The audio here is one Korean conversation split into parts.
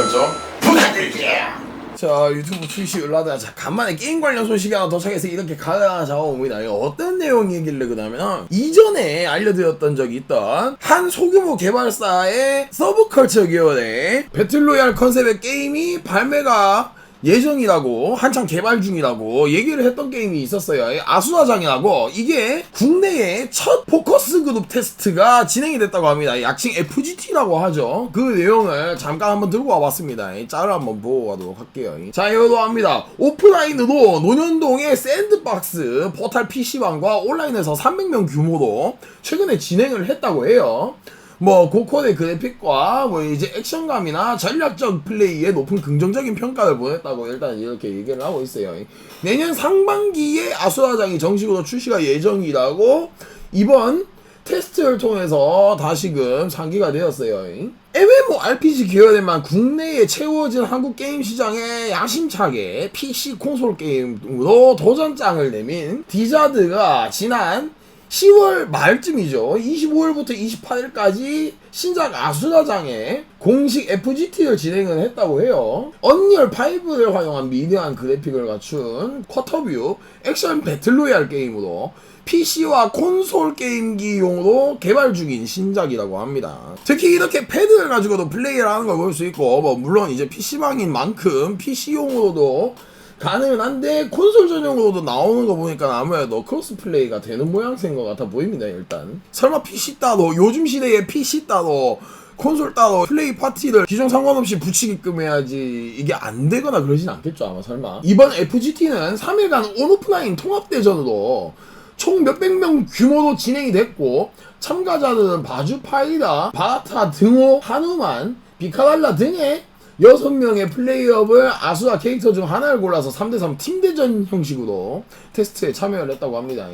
설정 부탁드릴게요. 자 유튜브 출시 을라다 자. 간만에 게임 관련 소식이 하나 도착해서 이렇게 가져옵니다. 이거 어떤 내용이길래 그러면 이전에 알려드렸던 적이 있던 한 소규모 개발사의 서브컬처 기업의 배틀로얄 컨셉의 게임이 발매가 예정이라고 한창 개발 중이라고 얘기를 했던 게임이 있었어요. 이 아수라장이라고 이게 국내의 첫 포커스 그룹 테스트가 진행이 됐다고 합니다. 이 약칭 FGT라고 하죠. 그 내용을 잠깐 한번 들고 와봤습니다. 이 짤을 한번 보고 가도록 할게요. 자, 이거도 합니다. 오프라인으로 논현동의 샌드박스 포탈 PC방과 온라인에서 300명 규모로 최근에 진행을 했다고 해요. 뭐 고퀄의 그래픽과 뭐 이제 액션감이나 전략적 플레이에 높은 긍정적인 평가를 보냈다고 일단 이렇게 얘기를 하고 있어요. 내년 상반기에 아수라장이 정식으로 출시가 예정이라고 이번 테스트를 통해서 다시금 상기가 되었어요. MMORPG 계열에만 국내에 채워진 한국 게임 시장에 야심차게 PC 콘솔 게임으로 도전장을 내민 디자드가 지난 10월 말쯤이죠. 25일부터 28일까지 신작 아수라장에 공식 FGT를 진행을 했다고 해요. 언리얼 5를 활용한 미디어한 그래픽을 갖춘 쿼터뷰 액션 배틀로얄 게임으로 PC와 콘솔 게임기용으로 개발 중인 신작이라고 합니다. 특히 이렇게 패드를 가지고도 플레이를 하는 걸 볼 수 있고, 뭐 물론 이제 PC방인 만큼 PC용으로도 가능은 한데 콘솔 전용으로도 나오는 거 보니까 아무래도 크로스 플레이가 되는 모양새인 것 같아 보입니다 일단. 설마 PC 따로 요즘 시대에 PC 따로 콘솔 따로 플레이 파티를 기존 상관없이 붙이게끔 해야지 이게 안 되거나 그러진 않겠죠 아마 설마. 이번 FGT는 3일간 온오프라인 통합대전으로 총 몇백 명 규모로 진행이 됐고 참가자들은 바주 파이다, 바타, 등호, 하누만, 비카랄라 등의 6명의 플레이업을 아수라 캐릭터 중 하나를 골라서 3대3 팀대전 형식으로 테스트에 참여를 했다고 합니다.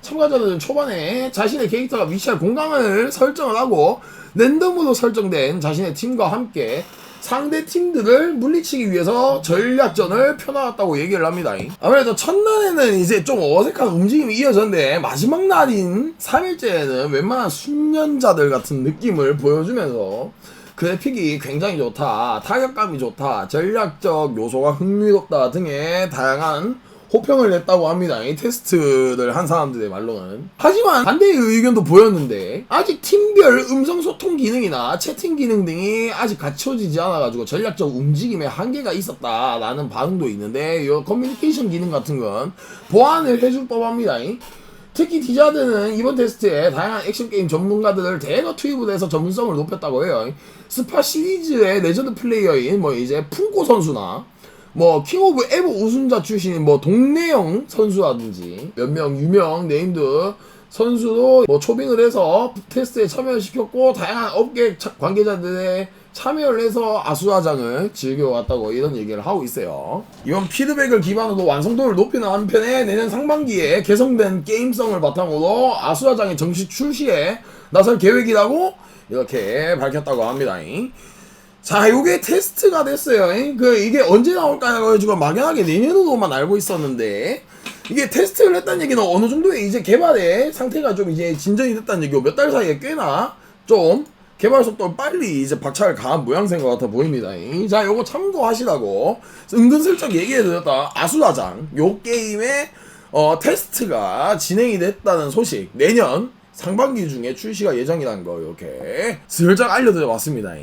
참가자들은 초반에 자신의 캐릭터가 위치할 공간을 설정을 하고 랜덤으로 설정된 자신의 팀과 함께 상대 팀들을 물리치기 위해서 전략전을 펴나갔다고 얘기를 합니다. 아무래도 첫날에는 이제 좀 어색한 움직임이 이어졌는데 마지막 날인 3일째에는 웬만한 숙련자들 같은 느낌을 보여주면서 그래픽이 굉장히 좋다, 타격감이 좋다, 전략적 요소가 흥미롭다 등의 다양한 호평을 냈다고 합니다. 이 테스트를 한 사람들의 말로는. 하지만 반대의 의견도 보였는데 아직 팀별 음성 소통 기능이나 채팅 기능 등이 아직 갖춰지지 않아가지고 전략적 움직임에 한계가 있었다라는 반응도 있는데 이 커뮤니케이션 기능 같은 건 보완을 해줄 법합니다. 특히 디자드는 이번 테스트에 다양한 액션 게임 전문가들을 대거 투입을 해서 전문성을 높였다고 해요. 스파 시리즈의 레전드 플레이어인 뭐 이제 풍고 선수나 뭐 킹 오브 에버 우승자 출신인 뭐 동네형 선수라든지 몇 명 유명 네임드 선수도 뭐 초빙을 해서 테스트에 참여시켰고 다양한 업계 차- 관계자들의 참여를 해서 아수라장을 즐겨왔다고 이런 얘기를 하고 있어요. 이번 피드백을 기반으로 완성도를 높이는 한편에 내년 상반기에 개성된 게임성을 바탕으로 아수라장의 정식 출시에 나설 계획이라고 이렇게 밝혔다고 합니다. 자, 요게 테스트가 됐어요. 그 이게 언제 나올까 해가지고 막연하게 내년으로만 알고 있었는데 이게 테스트를 했다는 얘기는 어느 정도의 이제 개발의 상태가 좀 이제 진전이 됐다는 얘기고 몇 달 사이에 꽤나 좀 개발 속도를 빨리 이제 박차를 가한 모양새인 것 같아 보입니다. 자, 요거 참고하시라고 은근슬쩍 얘기해드렸다 아수라장 요 게임의 어, 테스트가 진행이 됐다는 소식 내년 상반기 중에 출시가 예정이라는 거 이렇게 슬쩍 알려드려 봤습니다.